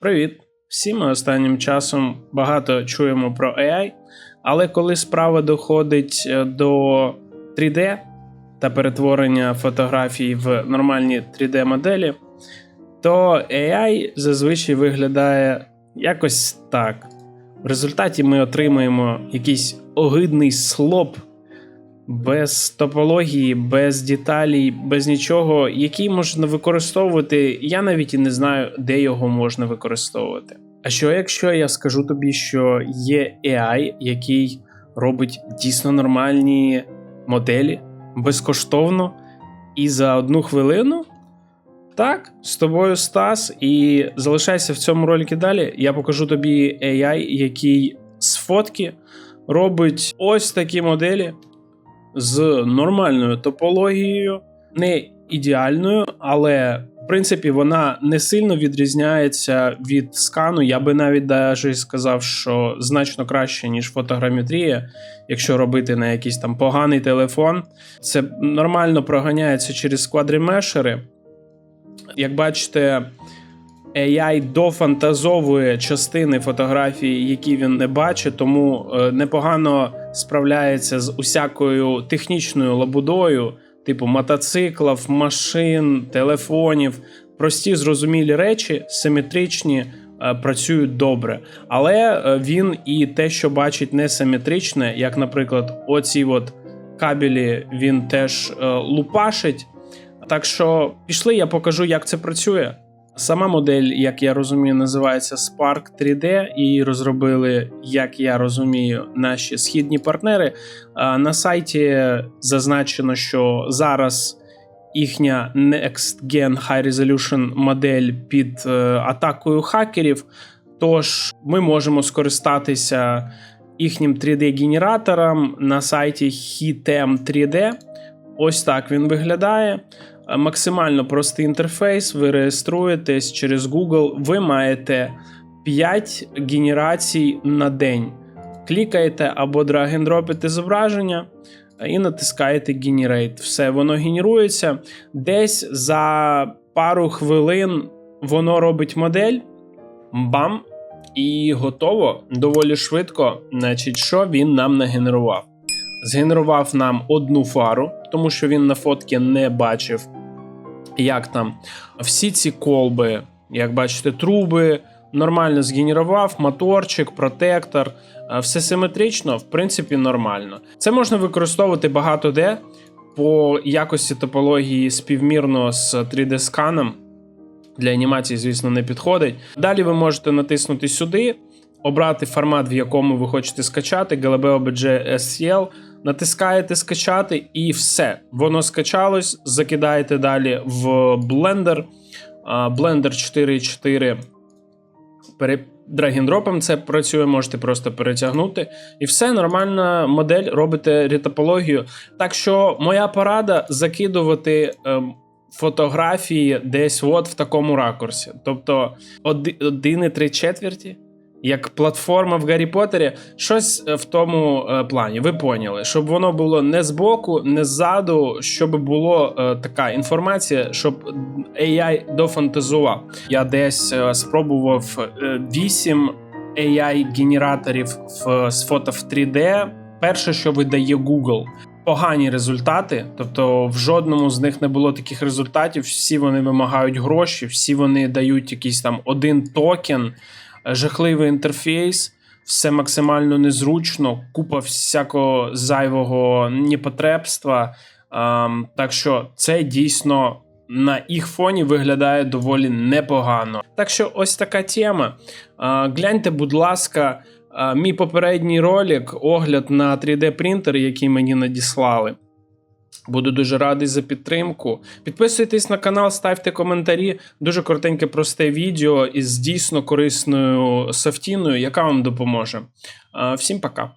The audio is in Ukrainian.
Привіт! Всі ми останнім часом багато чуємо про AI, але коли справа доходить е, до 3D та перетворення фотографій в нормальні 3D-моделі, то AI зазвичай виглядає якось так. В результаті ми отримуємо якийсь огидний слоп без топології, без деталей, без нічого, який можна використовувати. Я навіть і не знаю, де його можна використовувати. А що якщо я скажу тобі, що є AI, який робить дійсно нормальні моделі безкоштовно і за одну хвилину? Так, з тобою Стас, і залишайся в цьому роликі далі. Я покажу тобі AI, який з фотки робить ось такі моделі з нормальною топологією, не ідеальною, але в принципі вона не сильно відрізняється від скану. Я би навіть даже сказав, що значно краще, ніж фотограметрія, якщо робити на якийсь там поганий телефон. Це нормально проганяється через квадримешери. Як бачите, AI дофантазовує частини фотографії, які він не бачить, тому е, непогано справляється з усякою технічною лабудою, типу мотоциклів, машин, телефонів. Прості зрозумілі речі, симетричні, е, працюють добре. Але е, він і те, що бачить несиметричне, як, наприклад, оці от кабелі він теж лупашить. Так що пішли, я покажу, як це працює. Сама модель, як я розумію, називається Spark 3D. Її розробили, як я розумію, наші східні партнери. На сайті зазначено, що зараз їхня Next Gen High Resolution модель під е, атакою хакерів. Тож ми можемо скористатися їхнім 3D-генератором на сайті Hitem 3D. Ось так він виглядає. Максимально простий інтерфейс. Ви реєструєтесь через Google. Ви маєте 5 генерацій на день. Клікаєте або драг-н-дропите зображення і натискаєте Generate. Все, воно генерується. Десь за пару хвилин воно робить модель. Бам! І готово доволі швидко. Значить, що він нам нагенерував? Згенерував нам одну фару, тому що він на фотки не бачив як там всі ці колби, як бачите, труби нормально згенерував, моторчик, протектор, все симетрично, в принципі, нормально. Це можна використовувати багато де по якості топології співмірно з 3D-сканом. Для анімації, звісно, не підходить. Далі ви можете натиснути сюди, обрати формат, в якому ви хочете скачати, GLB OBJ SCL, натискаєте скачати, і все. Воно скачалось, закидаєте далі в Blender. Blender 4.4 пере... драгіндропом це працює, можете просто перетягнути. І все, нормальна модель, робите ретопологію. Так що моя порада закидувати. Ем, Фотографії десь от в такому ракурсі. Тобто 1,3 четверті як платформа в Гаррі Поттері, щось в тому е, плані. Ви поняли, щоб воно було не збоку, не ззаду, щоб було е, така інформація, щоб AI дофантазував. Я десь е, спробував е, 8 AI-генераторів в, з фото в 3D. Перше, що видає Google. Погані результати, тобто в жодному з них не було таких результатів. Всі вони вимагають гроші, всі вони дають якийсь там один токен жахливий інтерфейс, все максимально незручно, купа всякого зайвого непотребства. Um, так що це дійсно на їх фоні виглядає доволі непогано. Так що, ось така тема. Uh, гляньте, будь ласка, uh, мій попередній ролик, огляд на 3D-принтер, який мені надіслали. Буду дуже радий за підтримку. Підписуйтесь на канал, ставте коментарі. Дуже коротеньке, просте відео із дійсно корисною софтіною, яка вам допоможе. Всім пока.